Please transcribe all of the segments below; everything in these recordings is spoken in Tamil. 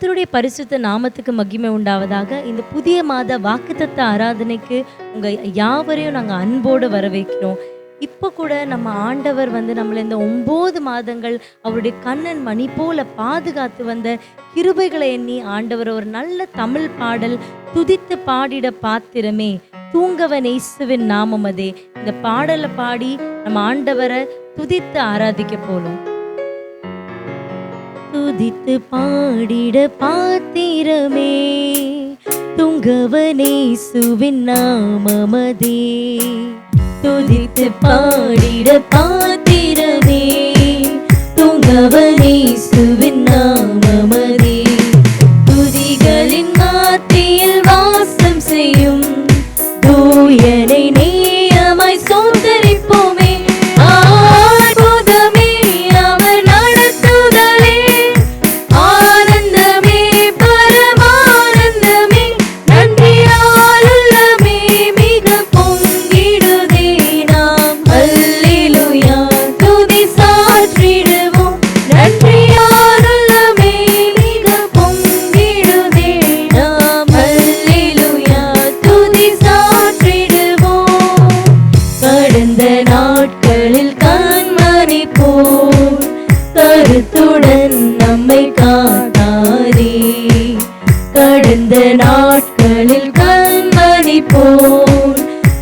கர்த்தருடைய பரிசுத்த நாமத்துக்கு மகிமை உண்டாவதாக. இந்த புதிய மாத வாக்குத்தத்த ஆராதனைக்கு உங்க யாவரையும் நாங்க அன்போடு வரவேற்கிறோம். இப்போ கூட நம்ம ஆண்டவர் வந்து நம்மளை இந்த ஒன்பது மாதங்கள் அவருடைய கண்ணன் மணி போல பாதுகாத்து வந்த கிருபைகளை எண்ணி ஆண்டவர் ஒரு நல்ல தமிழ் பாடல் துதித்து பாடிட பாத்திரமே. தூங்கவன் இயேசுவின் நாமம் அதே. இந்த பாடலை பாடி நம்ம ஆண்டவரை துதித்து ஆராதிக்க போறோம். துதித்து பாடிட பாத்திரமே. துங்கவனே சுவின் நாமமதே. துதித்து பாடிட பாத்திரமே. துங்கவனே சுவின்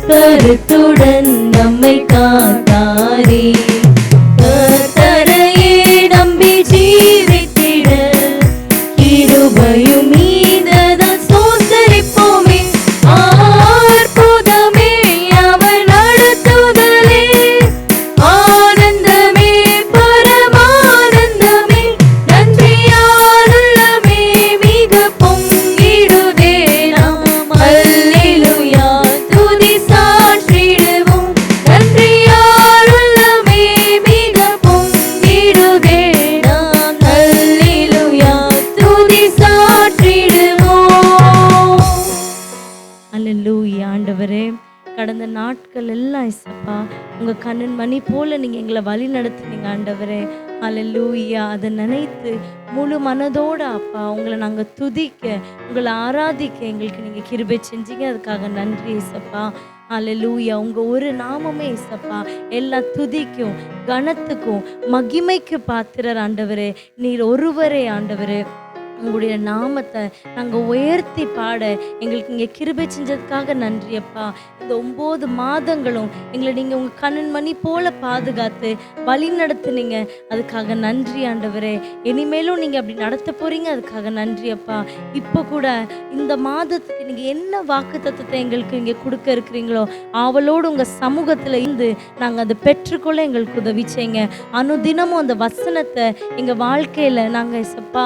கருத்துடன் நம்மை காத்தாரே. அல்லேலூயா ஆண்டவரே. கடந்த நாட்கள் எல்லாம் இசப்பா உங்க கண்ணன் மணி போல நீங்க எங்களை வழி நடத்துனீங்க ஆண்டவரே. அல்லேலூயா அதை நினைத்து முழு மனதோட அப்பா உங்களை நாங்க துதிக்க உங்களை ஆராதிக்க எங்களுக்கு நீங்க கிருபை செஞ்சீங்க. அதுக்காக நன்றி இசப்பா அல்லேலூயா உங்க ஒரு நாமமே இசப்பா எல்லா துதிக்கும் கனத்துக்கும் மகிமைக்கு பாத்திரர் ஆண்டவரே. நீர் ஒருவரே ஆண்டவரே. உங்களுடைய நாமத்தை நாங்கள் உயர்த்தி பாட எங்களுக்கு இங்கே கிருபை செஞ்சதுக்காக நன்றி அப்பா. இந்த ஒம்பது மாதங்களும் எங்களை நீங்கள் உங்கள் கண்ணன் மணி போல பாதுகாத்து வழி நடத்துனீங்க. அதுக்காக நன்றி ஆண்டவரே. இனிமேலும் நீங்கள் அப்படி நடத்த போகிறீங்க அதுக்காக நன்றி அப்பா. இப்போ கூட இந்த மாதத்துக்கு நீங்கள் என்ன வாக்கு தத்துவத்தை எங்களுக்கு இங்கே கொடுக்க இருக்கிறீங்களோ அவளோடு உங்கள் சமூகத்தில் இருந்து நாங்கள் அதை பெற்றுக்கொள்ள எங்களுக்கு உதவி செய்யுங்க. அனுதினமும் அந்த வசனத்தை எங்கள் வாழ்க்கையில் நாங்கள் சப்பா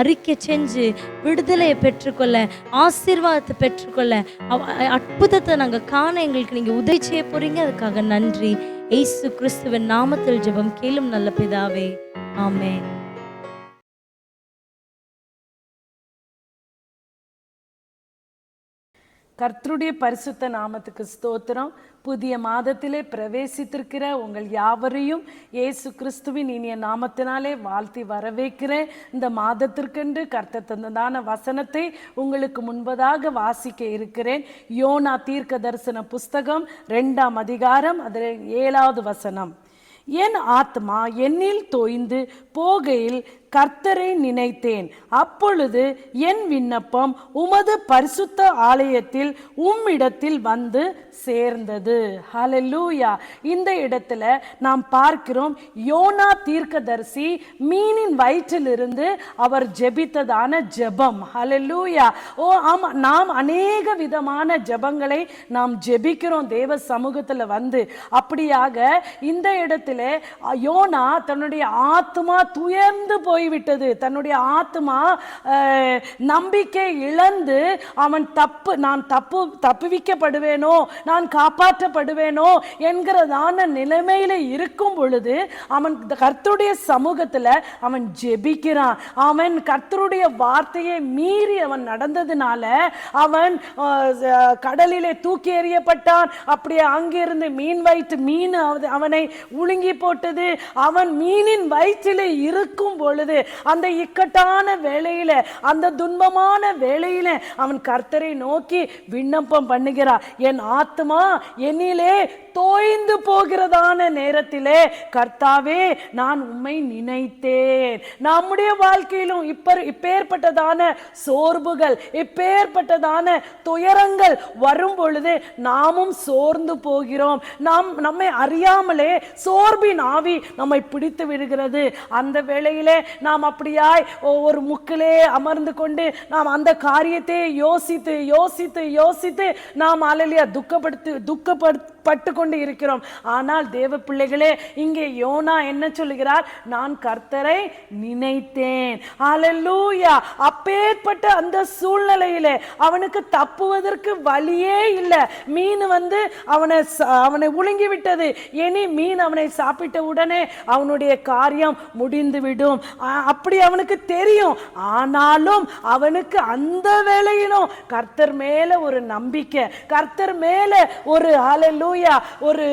அறி அறிக்கை செஞ்சு விடுதலையை பெற்றுக்கொள்ள ஆசீர்வாதத்தை பெற்றுக்கொள்ள அற்புதத்தை நாங்கள் காண எங்களுக்கு நீங்கள் உதவி செய்ய போறீங்க. அதுக்காக நன்றி. ஏசு கிறிஸ்துவின் நாமத்தில் ஜெபம் கேளும் நல்ல பிதாவே. ஆமே கர்த்தருடைய பரிசுத்த நாமத்துக்கு ஸ்தோத்திரம். புதிய மாதத்திலே பிரவேசித்திருக்கிற உங்கள் யாவரையும் இயேசு கிறிஸ்துவின் இனிய நாமத்தினாலே வாழ்த்தி வரவேற்கிறேன். இந்த மாதத்திற்கென்று கர்த்த தந்ததான வசனத்தை உங்களுக்கு முன்பதாக வாசிக்க இருக்கிறேன். யோனா தீர்க்க தரிசன புஸ்தகம் ரெண்டாம் அதிகாரம் அதில் ஏழாவது வசனம். என் ஆத்மா என்னில் தோய்ந்து போகையில் கர்த்தரை நினைத்தேன். அப்பொழுது என் விண்ணப்பம் உமது பரிசுத்த ஆலயத்தில் உம்மிடத்தில் வந்து சேர்ந்தது. ஹலலூயா இந்த இடத்துல நாம் பார்க்கிறோம் யோனா தீர்க்கதரிசி மீனின் வயிற்றிலிருந்து அவர் ஜெபித்ததான ஜெபம். ஹலலூயா ஓ ஆமா நாம் அநேக விதமான ஜெபங்களை நாம் ஜெபிக்கிறோம் தேவ சமூகத்தில் வந்து. அப்படியாக இந்த இடத்துல யோனா தன்னுடைய ஆத்மா துயர்ந்து போய்விட்டது. தன்னுடைய ஆத்மா நம்பிக்கை இழந்து அவன் தப்பு நான் தப்பு தப்புவிக்கப்படுவேனோ நான் காப்பாற்றப்படுவேனோ என்கிறதான நிலைமையில இருக்கும் பொழுது அவன் கர்த்தருடைய சமூகத்துல அவன் ஜெபிக்கிறான். அவன் கர்த்தருடைய வார்த்தையை மீறி அவன் நடந்ததுனால அவன் கடலிலே தூக்கி எறியப்பட்டான். அப்படியே அங்கிருந்து மீன் வயிற்று மீன் அவனை உழுங்கி போட்டது. அவன் மீனின் வயிற்றிலே இருக்கும் பொழுது பொழுது அந்த இக்கட்டான வேலையில அந்த துன்பமான வேலையில அவன் கர்த்தரை நோக்கி விண்ணப்பம் பண்ணுகிறான் என் ஆத்மா என்னிலே தோய்ந்து போகிறதான நேரத்திலே கர்த்தாவே நான் உம்மை நினைத்தேன். நம்முடைய வாழ்க்கையிலும் இப்ப இப்பேற்பட்டதான சோர்வுகள் இப்பேற்பட்டதான துயரங்கள் வரும் பொழுது நாமும் சோர்ந்து போகிறோம். நாம் நம்மை அறியாமலே சோர்வின் ஆவி நம்மை பிடித்து விடுகிறது. அந்த வேளையிலே நாம் அப்படியாய் ஒ- ஒரு முக்கிலே அமர்ந்து கொண்டு நாம் அந்த காரியத்தை யோசித்து யோசித்து யோசித்து நாம் அலலியா துக்கப்படுத்து துக்கப்படுத்து பட்டு கொண்டு இருக்கிறோம். ஆனால் தேவ பிள்ளைகளே இங்கே யோனா என்ன சொல்லுகிறார்? நான் கர்த்தரை நினைத்தேன். ஹalleluya! அப்பேற்பட்ட அந்த சூழ்நிலையிலே அவனுக்கு தப்புவதற்கு வழியே இல்லை. மீன் வந்து அவனை ச- அவனை உழுங்கி விட்டது இனி மீன் அவனை சாப்பிட்ட உடனே அவனுடைய காரியம் முடிந்து விடும் அப்படி அவனுக்கு தெரியும். ஆனாலும் அவனுக்கு அந்த வேலையிலும் கர்த்தர் மேல ஒரு நம்பிக்கை கர்த்தர் மேல ஒரு அலலூயா ஒரு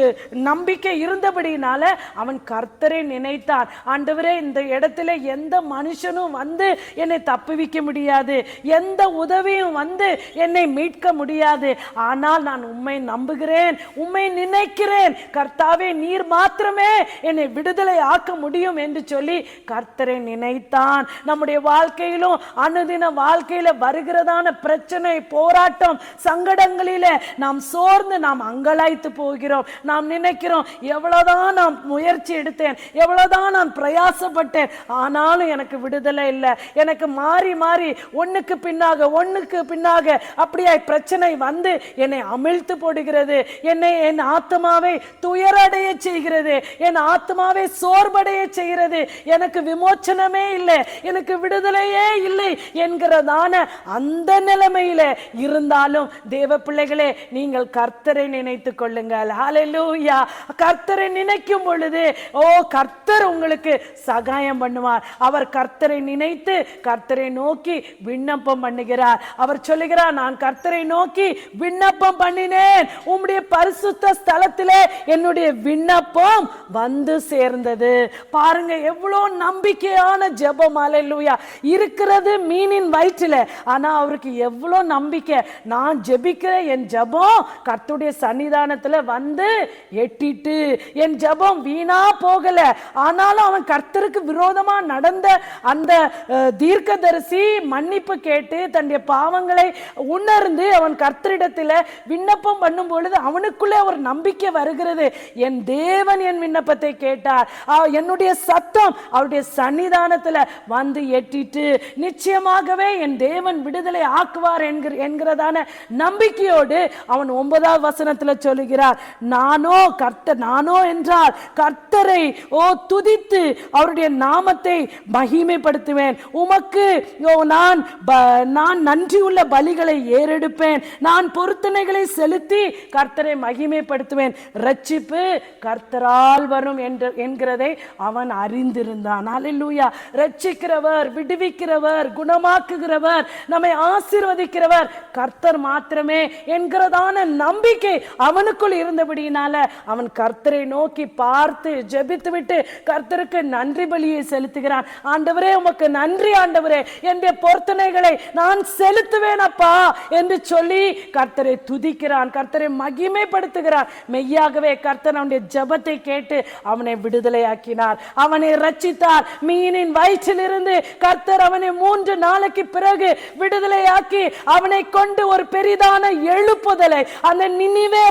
நம்பிக்கை இருந்தபடினால அவன் கர்த்தரை நினைத்தான். ஆண்டவரே இந்த இடத்துல எந்த மனுஷனும் வந்து என்னை தப்புவிக்க முடியாது. எந்த உதவியும் வந்து என்னை மீட்க முடியாது. ஆனால் நான் உண்மை நம்புகிறேன் உண்மை நினைக்கிறேன். கர்த்தாவே நீர் மாத்திரமே என்னை விடுதலை ஆக்க முடியும் என்று சொல்லி கர்த்தரை நினைத்தான். நம்முடைய வாழ்க்கையிலும் அனுதின வாழ்க்கையில வருகிறதான பிரச்சனை போராட்டம் சங்கடங்களில நாம் சோர்ந்து நாம் அங்கலாய்த்து போகிறோம். நாம் நினைக்கிறோம் எவ்வளவுதான் நான் முயற்சி எடுத்தேன் எவ்வளவுதான் நான் பிரயாசப்பட்டேன் ஆனாலும் எனக்கு விடுதலை இல்லை. எனக்கு மாறி மாறி ஒன்றுக்கு பின்னாக ஒன்றுக்கு பின்னாக அப்படியே பிரச்சனை வந்து என்னை அமிழ்த்து போடுகிறது. என்னை என் ஆத்மாவை துயரடைய செய்கிறது. என் ஆத்மாவை சோர்வடைய செய்கிறது. எனக்கு விமோச்சனமே இல்லை எனக்கு விடுதலையே இல்லை என்கிறதான அந்த நிலைமையில இருந்தாலும் தேவ பிள்ளைகளே நீங்கள் கர்த்தரை நினைத்துக் கொள்ளுங்கள். ஹalleluya கர்த்தரை நினைக்கும் பொழுது ஓ கர்த்தர் உங்களுக்கு சகாயம் பண்ணுவார். அவர் கர்த்தரை நினைத்து கர்த்தரை நோக்கி விண்ணப்பம் பண்ணுகிறார். அவர் சொல்லுகிறார் நான் கர்த்தரை நோக்கி விண்ணப்பம் பண்ணினேன். உம்முடைய பரிசுத்த ஸ்தலத்திலே என்னுடைய விண்ணப்பம் வந்து சேர்ந்தது. பாருங்க எவ்வளோ நம்பிக்கையான ஜெபம். அல்லேலூயா இருக்கிறது மீனின் வயிற்றில். ஆனா அவருக்கு எவ்வளவு நம்பிக்கை. நான் ஜெபிக்கிற என் ஜெபம் கர்த்துடைய சன்னிதானத்துல வந்து எட்டிட்டு என் ஜெபம் வீணா போகல. ஆனாலும் அவன் கர்த்தருக்கு விரோதமா நடந்த அந்த தீர்க்கதரிசி மன்னிப்பு கேட்டு தன்னுடைய பாவங்களை உணர்ந்து அவன் கர்த்தரிடத்துல விண்ணப்பம் பண்ணும் பொழுது அவனுக்குள்ளே ஒரு நம்பிக்கை வருகிறது. என் தேவன் என் விண்ணப்பத்தை கேட்டார். என்னுடைய சத்தம் அவருடைய சன்னிதானத்துல வந்து எட்டிட்டு நிச்சயமாகவே என் தேவன் விடுதலை ஆக்குவார் என்கிற என்கிறதான நம்பிக்கையோடு அவன் ஒன்பதாவது வசனத்துல சொல்லுகிறார் நானோ கர்த்தர் நானோ என்றால் கர்த்தரை ஓ துதித்து அவருடைய நாமத்தை மகிமைப்படுத்துவேன். உமக்கு ஓ நான் நான் நன்றி உள்ள பலிகளை ஏறெடுப்பேன். நான் பொருத்தனைகளை செலுத்தி கர்த்தரை மகிமைப்படுத்துவேன். ரட்சிப்பு கர்த்தரால் வரும் என்று என்கிறதை அவன் அறிந்திருந்தான். அல்லேலூயா ரட்சிக்கிறவர் விடுவிக்கிறவர் குணமாக்குகிறவர் நம்மை ஆசீர்வதிக்கிறவர் கர்த்தர் மாத்திரமே என்கிறதான நம்பிக்கை அவனுக்கு அவனுக்குள் இருந்தபடியினால அவன் கர்த்தரை நோக்கி பார்த்து ஜெபித்து விட்டு கர்த்தருக்கு நன்றி பலியை செலுத்துகிறான். ஆண்டவரே உமக்கு நன்றி ஆண்டவரே. என்னுடைய பொருத்தனைகளை நான் செலுத்துவேன் அப்பா என்று சொல்லி கர்த்தரை துதிக்கிறான் கர்த்தரை மகிமைப்படுத்துகிறான் மெய்யாகவே கர்த்தர் அவனுடைய ஜபத்தை கேட்டு அவனை விடுதலையாக்கினார். அவனை ரச்சித்தார் மீனின் வயிற்றிலிருந்து கர்த்தர் அவனை மூன்று நாளைக்கு பிறகு விடுதலையாக்கி அவனை கொண்டு ஒரு பெரிதான எழுப்புதலை அந்த நினைவே நினிவே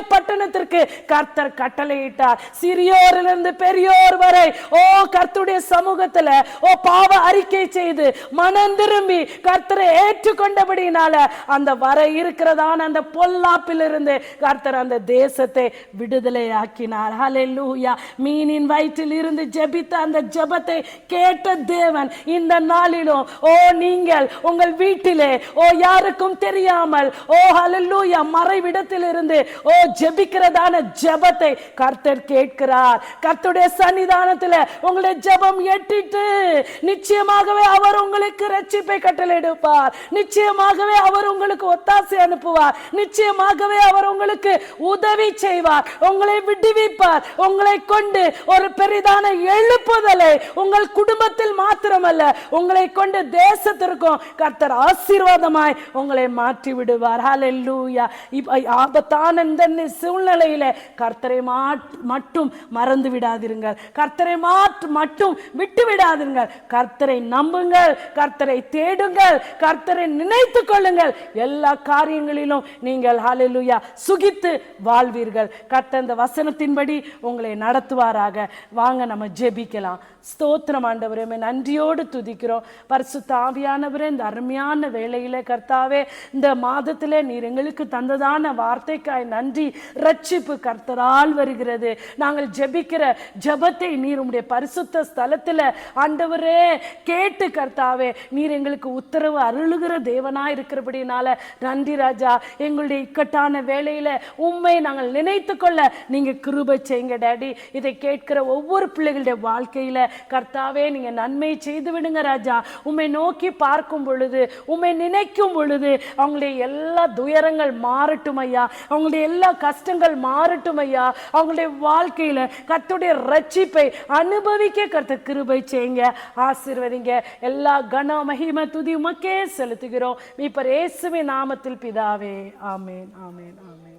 பட்டணத்திற்கு கர்த்தர் கட்டளையிட்டார். சிறியோரிலிருந்து பெரியோர் வரை ஓ கர்த்தருடைய சமூகத்துல ஓ பாவ அறிக்கை செய்து மனம் திரும்பி கர்த்தரை ஏற்றுக்கொண்டபடினால அந்த வர இருக்கிறதான அந்த பொல்லாப்பிலிருந்து கர்த்தர் அந்த தேசத்தை விடுதலை ஆக்கினார் லூயா மீனின் வயிற்றில் இருந்து ஜெபித்த அந்த ஜெபத்தை கேட்ட தேவன் இந்த நாளிலும் ஓ நீங்கள் உங்கள் வீட்டிலே ஓ யாருக்கும் தெரியாமல் ஓ ஹalleluya மறைவிடத்தில் இருந்து ஓ ஜெபிக்க இருக்கிறதான ஜபத்தை கர்த்தர் கேட்கிறார். கர்த்தருடைய சன்னிதானத்தில் உங்களுடைய ஜபம் எட்டிட்டு நிச்சயமாகவே அவர் உங்களுக்கு ரட்சிப்பை கட்டளையிடுப்பார். நிச்சயமாகவே அவர் உங்களுக்கு ஒத்தாசை அனுப்புவார். நிச்சயமாகவே அவர் உங்களுக்கு உதவி செய்வார். உங்களை விடுவிப்பார். உங்களை கொண்டு ஒரு பெரிதான எழுப்புதலை உங்கள் குடும்பத்தில் மாத்திரமல்ல உங்களை கொண்டு தேசத்திற்கும் கர்த்தர் ஆசீர்வாதமாய் உங்களை மாற்றி விடுவார் ஹalleluya ஆபத்தான இந்த சூழ்நிலையில கர்த்தரை மாட்- மட்டும் மறந்து விடாதிருங்கள். கர்த்தரை மாற்று மட்டும் விட்டு விடாதிருங்கள். கர்த்தரை நம்புங்கள். கர்த்தரை தேடுங்கள். கர்த்தரை நினைத்து கொள்ளுங்கள். எல்லா காரியங்களிலும் நீங்கள் ஹalleluya சுகித்து வாழ்வீர்கள். கர்த்த இந்த வசனத்தின்படி உங்களை நடத்துவாராக. வாங்க நம்ம ஜெபிக்கலாம். ஸ்தோத்திரம் ஆண்டவரே நன்றியோடு துதிக்கிறோம். பரிசு தாவியானவரே இந்த அருமையான வேலையில கர்த்தாவே இந்த மாதத்திலே நீர் எங்களுக்கு தந்ததான வார்த்தைக்காய் நன்றி. ரட்சிப்பு கர்த்தரால் வருகிறது. நாங்கள் ஜெபிக்கிற ஜெபத்தை நீர் உடைய பரிசுத்த ஸ்தலத்தில் ஆண்டவரே கேட்டு கர்த்தாவே நீர் எங்களுக்கு உத்தரவு அருளுகிற தேவனா இருக்கிறபடினால நன்றி ராஜா. எங்களுடைய இக்கட்டான வேலையில உண்மை நாங்கள் நினைத்து கொள்ள நீங்க கிருபை செய்யுங்க டேடி. இதை கேட்கிற ஒவ்வொரு பிள்ளைகளுடைய வாழ்க்கையில கர்த்தாவே நீங்க நன்மை செய்து விடுங்க ராஜா. உம்மை நோக்கி பார்க்கும் பொழுது உண்மை நினைக்கும் பொழுது அவங்களுடைய எல்லா துயரங்கள் மாறட்டும் ஐயா. அவங்களுடைய எல்லா கஷ்டங்கள் மாறட்டும் ஐயா. அவங்களுடைய வாழ்க்கையில கத்துடைய ரட்சிப்பை அனுபவிக்க கருத்து கிருபை செய்யுங்க. ஆசீர்வதிங்க. எல்லா கன மகிம துதி உமக்கே செலுத்துகிறோம். இப்ப இயேசுவின் நாமத்தில் பிதாவே. ஆமேன் ஆமேன் ஆமேன்.